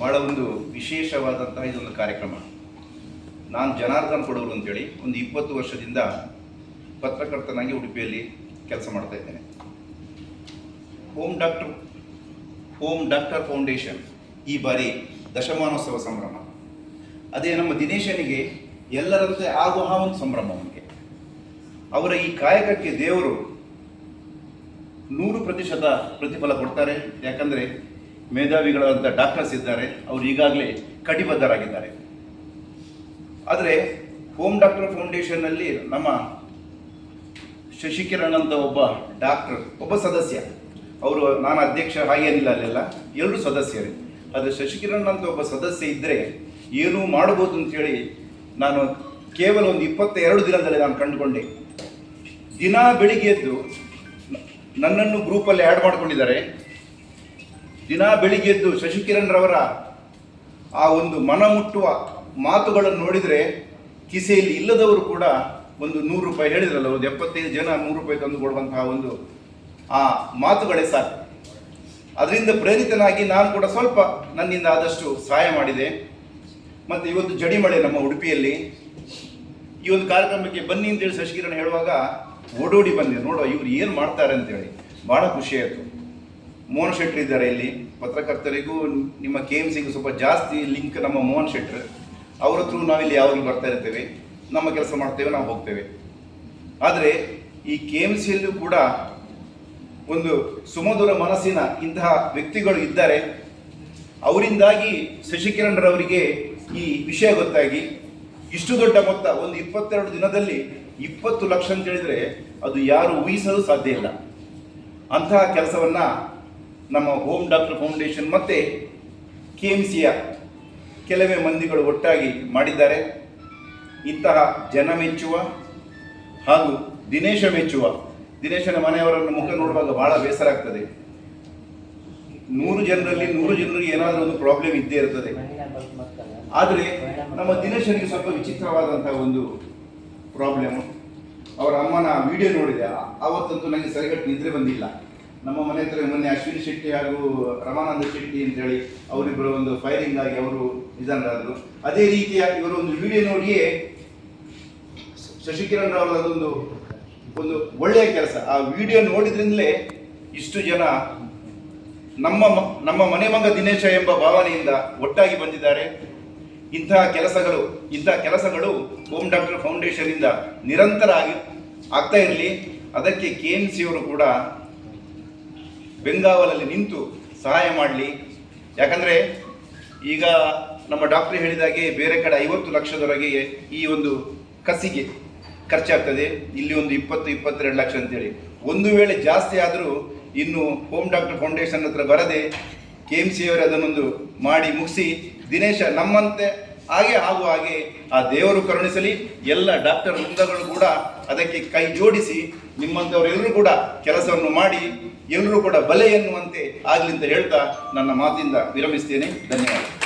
ಭಾಳ ಒಂದು ವಿಶೇಷವಾದಂತಹ ಇದೊಂದು ಕಾರ್ಯಕ್ರಮ. ನಾನು ಜನಾರ್ದನ್ ಕೊಡೋರು ಅಂತೇಳಿ ಒಂದು ಇಪ್ಪತ್ತು ವರ್ಷದಿಂದ ಪತ್ರಕರ್ತನಾಗಿ ಉಡುಪಿಯಲ್ಲಿ ಕೆಲಸ ಮಾಡ್ತಾ ಇದ್ದೇನೆ. Home doctor home doctor foundation ಈ ಬಾರಿ ದಶಮಾನೋತ್ಸವ ಸಂಭ್ರಮ. ಅದೇ ನಮ್ಮ ದಿನೇಶನಿಗೆ ಎಲ್ಲರಂತೆ ಆಗುವ ಒಂದು ಸಂಭ್ರಮ ಅವನಿಗೆ. ಅವರ ಈ ಕಾಯಕಕ್ಕೆ ದೇವರು ನೂರು ಪ್ರತಿಶತ ಪ್ರತಿಫಲ ಕೊಡ್ತಾರೆ. ಯಾಕಂದರೆ ಮೇಧಾವಿಗಳಾದಂಥ ಡಾಕ್ಟರ್ಸ್ ಇದ್ದಾರೆ. ಅವರು ಈಗಾಗಲೇ ಕಟಿಬದ್ಧರಾಗಿದ್ದಾರೆ. ಆದರೆ ಹೋಮ್ ಡಾಕ್ಟರ್ ಫೌಂಡೇಶನ್ನಲ್ಲಿ ನಮ್ಮ ಶಶಿಕಿರಣ್ ಅಂತ ಒಬ್ಬ ಡಾಕ್ಟರ್, ಒಬ್ಬ ಸದಸ್ಯ. ಅವರು ನಾನು ಅಧ್ಯಕ್ಷ ಹಾಗೇನಿಲ್ಲ ಅಲ್ಲೆಲ್ಲ ಎಲ್ಲರೂ ಸದಸ್ಯರೇ. ಆದರೆ ಶಶಿಕಿರಣ್ ಅಂತ ಒಬ್ಬ ಸದಸ್ಯ ಇದ್ದರೆ ಏನೂ ಮಾಡ್ಬೋದು ಅಂತೇಳಿ ನಾನು ಕೇವಲ ಒಂದು ಇಪ್ಪತ್ತೆರಡು ದಿನದಲ್ಲಿ ನಾನು ಕಂಡುಕೊಂಡೆ. ದಿನ ಬೆಳಿಗ್ಗೆ ಎದ್ದು ನನ್ನನ್ನು ಗ್ರೂಪಲ್ಲಿ ಆ್ಯಡ್ ಮಾಡ್ಕೊಂಡಿದ್ದಾರೆ. ದಿನ ಬೆಳಿಗ್ಗೆ ಎದ್ದು ಶಶಿಕಿರಣ್ ರವರ ಆ ಒಂದು ಮನ ಮುಟ್ಟುವ ಮಾತುಗಳನ್ನು ನೋಡಿದರೆ ಕಿಸೆಯಲ್ಲಿ ಇಲ್ಲದವರು ಕೂಡ ಒಂದು ನೂರು ರೂಪಾಯಿ ಹೇಳಿದ್ರಲ್ಲ, ಒಂದು ಎಪ್ಪತ್ತೈದು ಜನ ನೂರು ರೂಪಾಯಿ ತಂದು ಕೊಡುವಂತಹ ಒಂದು ಆ ಮಾತುಗಳೇ ಸಾಕು. ಅದರಿಂದ ಪ್ರೇರಿತನಾಗಿ ನಾನು ಕೂಡ ಸ್ವಲ್ಪ ನನ್ನಿಂದ ಆದಷ್ಟು ಸಹಾಯ ಮಾಡಿದೆ. ಮತ್ತು ಇವತ್ತು ಜಡಿಮಳೆ ನಮ್ಮ ಉಡುಪಿಯಲ್ಲಿ. ಈ ಒಂದು ಕಾರ್ಯಕ್ರಮಕ್ಕೆ ಬನ್ನಿ ಅಂತೇಳಿ ಶಶಿಕಿರಣ್ ಹೇಳುವಾಗ ಓಡೋಡಿ ಬಂದೆ. ನೋಡುವ ಇವ್ರು ಏನು ಮಾಡ್ತಾರೆ ಅಂತೇಳಿ. ಭಾಳ ಖುಷಿಯಾಯಿತು ಮೋಹನ್ ಶೆಟ್ರ್ ಇದ್ದಾರೆ ಇಲ್ಲಿ. ಪತ್ರಕರ್ತರಿಗೂ ನಿಮ್ಮ ಕೆ ಎಂ ಸಿಗೂ ಸ್ವಲ್ಪ ಜಾಸ್ತಿ ಲಿಂಕ್ ನಮ್ಮ ಮೋಹನ್ ಶೆಟ್ರ್. ಅವ್ರ ಹತ್ರ ನಾವಿಲ್ಲಿ ಯಾವಾಗಲೂ ಬರ್ತಾ ಇರ್ತೇವೆ. ನಮ್ಮ ಕೆಲಸ ಮಾಡ್ತೇವೆ, ನಾವು ಹೋಗ್ತೇವೆ. ಆದರೆ ಈ ಕೆ ಎಂ ಸಿಯಲ್ಲೂ ಕೂಡ ಒಂದು ಸುಮಧುರ ಮನಸ್ಸಿನ ಇಂತಹ ವ್ಯಕ್ತಿಗಳು ಇದ್ದಾರೆ. ಅವರಿಂದಾಗಿ ಶಶಿಕಿರಣರವರಿಗೆ ಈ ವಿಷಯ ಗೊತ್ತಾಗಿ ಇಷ್ಟು ದೊಡ್ಡ ಮೊತ್ತ, ಒಂದು ಇಪ್ಪತ್ತೆರಡು ದಿನದಲ್ಲಿ ಇಪ್ಪತ್ತು ಲಕ್ಷ ಅಂತ ಹೇಳಿದರೆ ಅದು ಯಾರು ಊಹಿಸಲು ಸಾಧ್ಯ ಇಲ್ಲ. ಅಂತಹ ಕೆಲಸವನ್ನ ನಮ್ಮ ಹೋಮ್ ಡಾಕ್ಟರ್ ಫೌಂಡೇಶನ್ ಮತ್ತೆ ಕೆ ಎಂ ಸಿಯ ಕೆಲವೇ ಮಂದಿಗಳು ಒಟ್ಟಾಗಿ ಮಾಡಿದ್ದಾರೆ. ಇಂತಹ ಜನ ಮೆಚ್ಚುವ ಹಾಗೂ ದಿನೇಶ ಮೆಚ್ಚುವ, ದಿನೇಶನ ಮನೆಯವರನ್ನು ಮುಖ ನೋಡುವಾಗ ಭಾಳ ಬೇಸರ ಆಗ್ತದೆ. ನೂರು ಜನರಲ್ಲಿ ನೂರು ಜನರಿಗೆ ಏನಾದರೂ ಒಂದು ಪ್ರಾಬ್ಲಮ್ ಇದ್ದೇ ಇರ್ತದೆ. ಆದರೆ ನಮ್ಮ ದಿನೇಶನಿಗೆ ಸ್ವಲ್ಪ ವಿಚಿತ್ರವಾದಂತಹ ಒಂದು ಪ್ರಾಬ್ಲಮ್ ಅವರ ಅಮ್ಮನ ವಿಡಿಯೋ ನೋಡಿದೆ. ಆವತ್ತಂತೂ ನನಗೆ ಸರಿಗಟ್ಟು ನಿದ್ರೆ ಬಂದಿಲ್ಲ. ನಮ್ಮ ಮನೆ ಹತ್ರ ಮೊನ್ನೆ ಅಶ್ವಿನಿ ಶೆಟ್ಟಿ ಹಾಗೂ ರಮಾನಂದ ಶೆಟ್ಟಿ ಅಂತೇಳಿ ಅವರಿಬ್ಬರು ಒಂದು ಫೈರಿಂಗ್ ಆಗಿ ಅವರು ನಿಧನರಾದರು. ಅದೇ ರೀತಿಯ ಇವರು ಒಂದು ವಿಡಿಯೋ ನೋಡಿಯೇ ಶಶಿಕಿರಣ್ ಅವರ ಅದೊಂದು, ಒಂದು ಒಳ್ಳೆಯ ಕೆಲಸ. ಆ ವಿಡಿಯೋ ನೋಡಿದ್ರಿಂದಲೇ ಇಷ್ಟು ಜನ ನಮ್ಮ ನಮ್ಮ ಮನೆ ಮಗ ದಿನೇಶ ಎಂಬ ಭಾವನೆಯಿಂದ ಒಟ್ಟಾಗಿ ಬಂದಿದ್ದಾರೆ. ಇಂತಹ ಕೆಲಸಗಳು ಇಂತಹ ಕೆಲಸಗಳು ಹೋಮ್ ಡಾಕ್ಟರ್ ಫೌಂಡೇಶನ್ ಇಂದ ನಿರಂತರ ಆಗಿ ಆಗ್ತಾ ಇರಲಿ. ಅದಕ್ಕೆ ಕೆ ಎಂ ಸಿ ಅವರು ಕೂಡ ಬೆಂಗಾವಲಲ್ಲಿ ನಿಂತು ಸಹಾಯ ಮಾಡಲಿ. ಯಾಕಂದರೆ ಈಗ ನಮ್ಮ ಡಾಕ್ಟರ್ ಹೇಳಿದಾಗೆ ಬೇರೆ ಕಡೆ ಐವತ್ತು ಲಕ್ಷದವರೆಗೆ ಈ ಒಂದು ಕಸಿಗೆ ಖರ್ಚಾಗ್ತದೆ. ಇಲ್ಲಿ ಒಂದು ಇಪ್ಪತ್ತು, ಇಪ್ಪತ್ತೆರಡು ಲಕ್ಷ ಅಂತೇಳಿ. ಒಂದು ವೇಳೆ ಜಾಸ್ತಿ ಆದರೂ ಇನ್ನು ಹೋಮ್ ಡಾಕ್ಟರ್ ಫೌಂಡೇಶನ್ ಹತ್ರ ಬರದೆ ಕೆ ಎಂ ಸಿ ಅವರು ಅದನ್ನೊಂದು ಮಾಡಿ ಮುಗಿಸಿ ದಿನೇಶ ನಮ್ಮಂತೆ ಹಾಗೆ ಆಗುವ ಹಾಗೆ ಆ ದೇವರು ಕರುಣಿಸಲಿ, ಎಲ್ಲ ಡಾಕ್ಟರ್ ವೃಂದಗಳು ಕೂಡ ಅದಕ್ಕೆ ಕೈ ಜೋಡಿಸಿ ನಿಮ್ಮಂಥವರೆಲ್ಲರೂ ಕೂಡ ಕೆಲಸವನ್ನು ಮಾಡಿ, ಎಲ್ಲರೂ ಕೂಡ ಬಲೆ ಎನ್ನುವಂತೆ ಆಗಲಿ ಅಂತ ಹೇಳ್ತಾ ನನ್ನ ಮಾತಿಂದ ವಿರಮಿಸ್ತೇನೆ. ಧನ್ಯವಾದ.